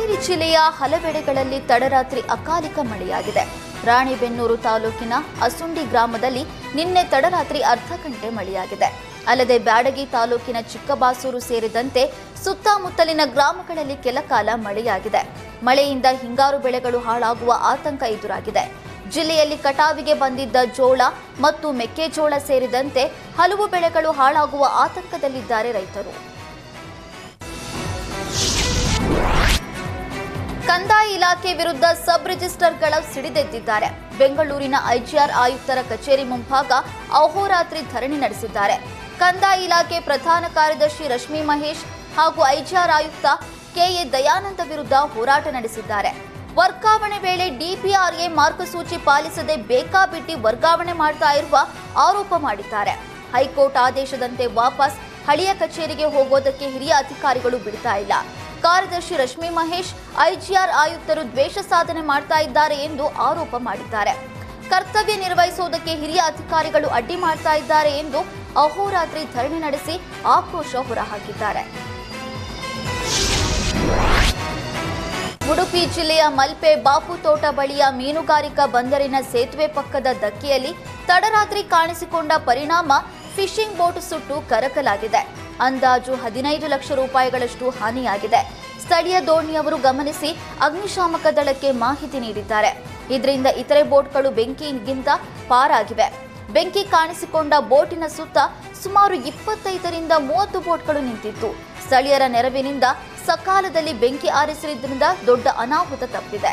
ಹಾವೇರಿ ಜಿಲ್ಲೆಯ ಹಲವೆಡೆಗಳಲ್ಲಿ ತಡರಾತ್ರಿ ಅಕಾಲಿಕ ಮಳೆಯಾಗಿದೆ. ರಾಣಿಬೆನ್ನೂರು ತಾಲೂಕಿನ ಅಸುಂಡಿ ಗ್ರಾಮದಲ್ಲಿ ನಿನ್ನೆ ತಡರಾತ್ರಿ ಅರ್ಧ ಗಂಟೆ ಮಳೆಯಾಗಿದೆ. ಅಲ್ಲದೆ ಬ್ಯಾಡಗಿ ತಾಲೂಕಿನ ಚಿಕ್ಕಬಾಸೂರು ಸೇರಿದಂತೆ ಸುತ್ತಮುತ್ತಲಿನ ಗ್ರಾಮಗಳಲ್ಲಿ ಕೆಲ ಕಾಲ ಮಳೆಯಾಗಿದೆ. ಮಳೆಯಿಂದ ಹಿಂಗಾರು ಬೆಳೆಗಳು ಹಾಳಾಗುವ ಆತಂಕ ಎದುರಾಗಿದೆ. ಜಿಲ್ಲೆಯಲ್ಲಿ ಕಟಾವಿಗೆ ಬಂದಿದ್ದ ಜೋಳ ಮತ್ತು ಮೆಕ್ಕೆಜೋಳ ಸೇರಿದಂತೆ ಹಲವು ಬೆಳೆಗಳು ಹಾಳಾಗುವ ಆತಂಕದಲ್ಲಿದ್ದಾರೆ ರೈತರು. ಇಲಾಖೆ ವಿರುದ್ಧ ಸಬ್ ರಿಜಿಸ್ಟರ್ಗಳ ಸಿಡಿದೆದ್ದಿದ್ದಾರೆ ಬೆಂಗಳೂರಿನ ಐಜಿಆರ್ ಆಯುಕ್ತರ ಕಚೇರಿ ಮುಂಭಾಗ ಅಹೋರಾತ್ರಿ ಧರಣಿ ನಡೆಸಿದ್ದಾರೆ. ಕಂದಾಯ ಇಲಾಖೆ ಪ್ರಧಾನ ಕಾರ್ಯದರ್ಶಿ ರಶ್ಮಿ ಮಹೇಶ್ ಹಾಗೂ ಐಜಿಆರ್ ಆಯುಕ್ತ ಕೆಎ ದಯಾನಂದ ವಿರುದ್ಧ ಹೋರಾಟ ನಡೆಸಿದ್ದಾರೆ. ವರ್ಗಾವಣೆ ವೇಳೆ ಡಿಪಿಆರ್ಎ ಮಾರ್ಗಸೂಚಿ ಪಾಲಿಸದೆ ಬೇಕಾಬಿಟ್ಟಿ ವರ್ಗಾವಣೆ ಮಾಡ್ತಾ ಇರುವ ಆರೋಪ ಮಾಡಿದ್ದಾರೆ. ಹೈಕೋರ್ಟ್ ಆದೇಶದಂತೆ ವಾಪಸ್ ಹಳೆಯ ಕಚೇರಿಗೆ ಹೋಗೋದಕ್ಕೆ ಹಿರಿಯ ಅಧಿಕಾರಿಗಳು ಬಿಡ್ತಾ ಇಲ್ಲ. ಕಾರ್ಯದರ್ಶಿ ರಶ್ಮಿ ಮಹೇಶ್, ಐಜಿಆರ್ ಆಯುಕ್ತರು ದ್ವೇಷ ಸಾಧನೆ ಮಾಡ್ತಾ ಇದ್ದಾರೆ ಎಂದು ಆರೋಪ ಮಾಡಿದ್ದಾರೆ. ಕರ್ತವ್ಯ ನಿರ್ವಹಿಸುವುದಕ್ಕೆ ಹಿರಿಯ ಅಧಿಕಾರಿಗಳು ಅಡ್ಡಿ ಮಾಡ್ತಾ ಇದ್ದಾರೆ ಎಂದು ಅಹೋರಾತ್ರಿ ಧರಣಿ ನಡೆಸಿ ಆಕ್ರೋಶ ಹೊರಹಾಕಿದ್ದಾರೆ. ಉಡುಪಿ ಜಿಲ್ಲೆಯ ಮಲ್ಪೆ ಬಾಪುತೋಟ ಬಳಿಯ ಮೀನುಗಾರಿಕಾ ಬಂದರಿನ ಸೇತುವೆ ಪಕ್ಕದ ದಕ್ಕಿಯಲ್ಲಿ ತಡರಾತ್ರಿ ಕಾಣಿಸಿಕೊಂಡ ಪರಿಣಾಮ ಫಿಶಿಂಗ್ ಬೋಟ್ ಸುಟ್ಟು ಕರಕಲಾಗಿದೆ. ಅಂದಾಜು ಹದಿನೈದು ಲಕ್ಷ ರೂಪಾಯಿಗಳಷ್ಟು ಹಾನಿಯಾಗಿದೆ. ಸ್ಥಳೀಯ ದೋಣಿಯವರು ಗಮನಿಸಿ ಅಗ್ನಿಶಾಮಕ ದಳಕ್ಕೆ ಮಾಹಿತಿ ನೀಡಿದ್ದಾರೆ. ಇದರಿಂದ ಇತರೆ ಬೋಟ್ಗಳು ಬೆಂಕಿಗಿಂತ ಪಾರಾಗಿವೆ. ಬೆಂಕಿ ಕಾಣಿಸಿಕೊಂಡ ಬೋಟಿನ ಸುತ್ತ ಸುಮಾರು ಇಪ್ಪತ್ತೈದರಿಂದ ಮೂವತ್ತು ಬೋಟ್ಗಳು ನಿಂತಿತ್ತು. ಸ್ಥಳೀಯರ ನೆರವಿನಿಂದ ಸಕಾಲದಲ್ಲಿ ಬೆಂಕಿ ಆರಿಸಿದ್ದರಿಂದ ದೊಡ್ಡ ಅನಾಹುತ ತಪ್ಪಿದೆ.